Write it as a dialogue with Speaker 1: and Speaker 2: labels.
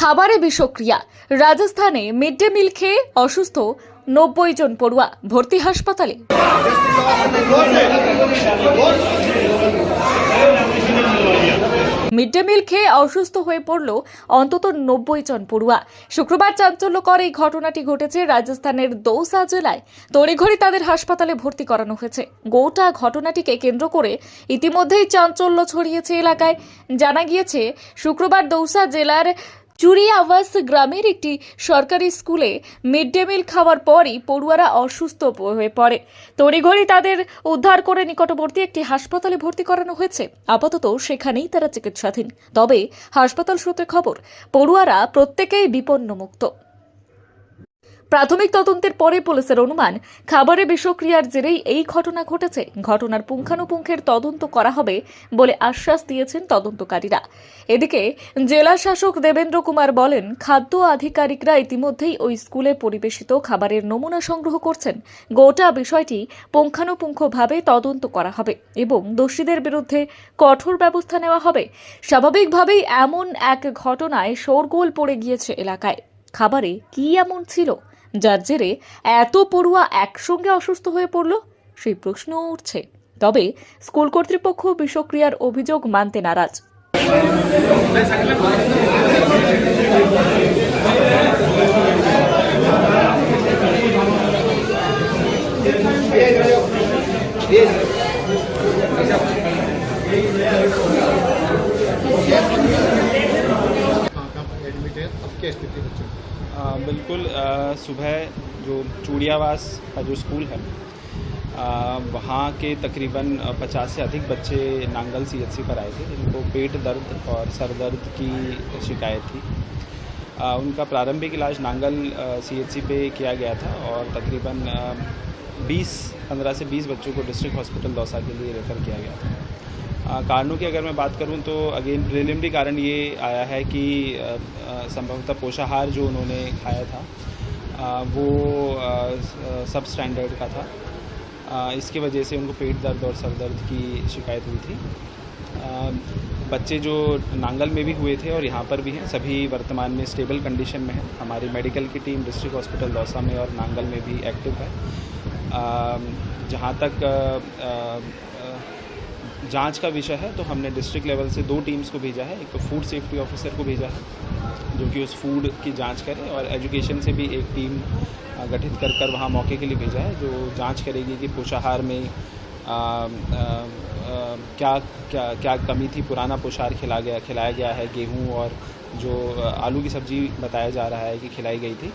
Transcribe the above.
Speaker 1: খাবারে বিষক্রিয়া। রাজস্থানে mid day meal খেয়ে অসুস্থ নব্বই জন পড়ুয়া ভর্তি হাসপাতালে। মিড ডে মিল খেয়ে অসুস্থ হয়ে পড়ল অন্তত নব্বই জন পড়ুয়া। শুক্রবার চাঞ্চল্যকর এই ঘটনাটি ঘটেছে রাজস্থানের দৌসা জেলায়। তড়িঘড়ি তাদের হাসপাতালে ভর্তি করানো হয়েছে। গোটা ঘটনাটিকে কেন্দ্র করে ইতিমধ্যেই চাঞ্চল্য ছড়িয়েছে এলাকায়। জানা গিয়েছে, শুক্রবার দৌসা জেলার চুরিয়াওয়াস গ্রামের একটি সরকারি স্কুলে মিড ডে মিল খাওয়ার পরই পড়ুয়ারা অসুস্থ হয়ে পড়ে। তড়িঘড়ি তাদের উদ্ধার করে নিকটবর্তী একটি হাসপাতালে ভর্তি করানো হয়েছে। আপাতত সেখানেই তারা চিকিৎসাধীন। তবে হাসপাতাল সূত্রে খবর, পড়ুয়ারা প্রত্যেকেই বিপন্নমুক্ত। প্রাথমিক তদন্তের পরে পুলিশের অনুমান, খাবারে বিষক্রিয়ার জেরেই এই ঘটনা ঘটেছে। ঘটনার পুঙ্খানুপুঙ্খের তদন্ত করা হবে বলে আশ্বাস দিয়েছেন তদন্তকারীরা। এদিকে জেলা শাসক দেবেন্দ্র কুমার বলেন, খাদ্য আধিকারিকরা ইতিমধ্যেই ওই স্কুলে পরিবেশিত খাবারের নমুনা সংগ্রহ করছেন। গোটা বিষয়টি পুঙ্খানুপুঙ্খভাবে তদন্ত করা হবে এবং দোষীদের বিরুদ্ধে কঠোর ব্যবস্থা নেওয়া হবে। স্বাভাবিকভাবেই এমন এক ঘটনায় শোরগোল পড়ে গিয়েছে এলাকায়। খাবারে কি এমন ছিল? যার জেরে এত পড়ুয়া একসঙ্গে অসুস্থ হয়ে পড়ল সেই প্রশ্ন উঠছে তবে স্কুল কর্তৃপক্ষ বিষক্রিয়ার অভিযোগ মানতে নারাজ
Speaker 2: कहाँ कहाँ पर एडमिट है अब क्या स्थिति बच्चों की?
Speaker 3: आ, बिल्कुल सुबह जो चूड़ियावास का जो स्कूल है वहाँ के तकरीबन पचास से अधिक बच्चे नांगल सी पर आए थे जिनको पेट दर्द और सर दर्द की शिकायत थी। उनका प्रारंभिक इलाज नांगल सीएचसी पे किया गया था और तकरीबन आ, 20 15 से 20 बच्चों को डिस्ट्रिक्ट हॉस्पिटल दौसा के लिए रेफ़र किया गया था। कारणों की अगर मैं बात करूँ तो अगेन प्रिलिमिनरी कारण ये आया है कि संभवतः पोषाहार जो उन्होंने खाया था आ, वो सब स्टैंडर्ड का था। आ, इसकी वजह से उनको पेट दर्द और सर दर्द की शिकायत हुई थी। बच्चे जो नांगल में भी हुए थे और यहाँ पर भी हैं, सभी वर्तमान में स्टेबल कंडीशन में हैं। हमारी मेडिकल की टीम डिस्ट्रिक्ट हॉस्पिटल दौसा में और नांगल में भी एक्टिव है। जहाँ तक जाँच का विषय है तो हमने डिस्ट्रिक्ट लेवल से दो टीम्स को भेजा है। एक तो फ़ूड सेफ्टी ऑफिसर को भेजा है, जो कि उस फ़ूड की जाँच करे और एजुकेशन से भी एक टीम गठित कर कर वहाँ मौके के लिए भेजा है, जो जाँच करेगी कि पोषाहार में क्या क्या क्या कमी थी? पुराना पोशार खिला गया, खिलाया गया है, गेहूँ और जो आलू की सब्ज़ी बताया जा रहा है कि खिलाई गई थी।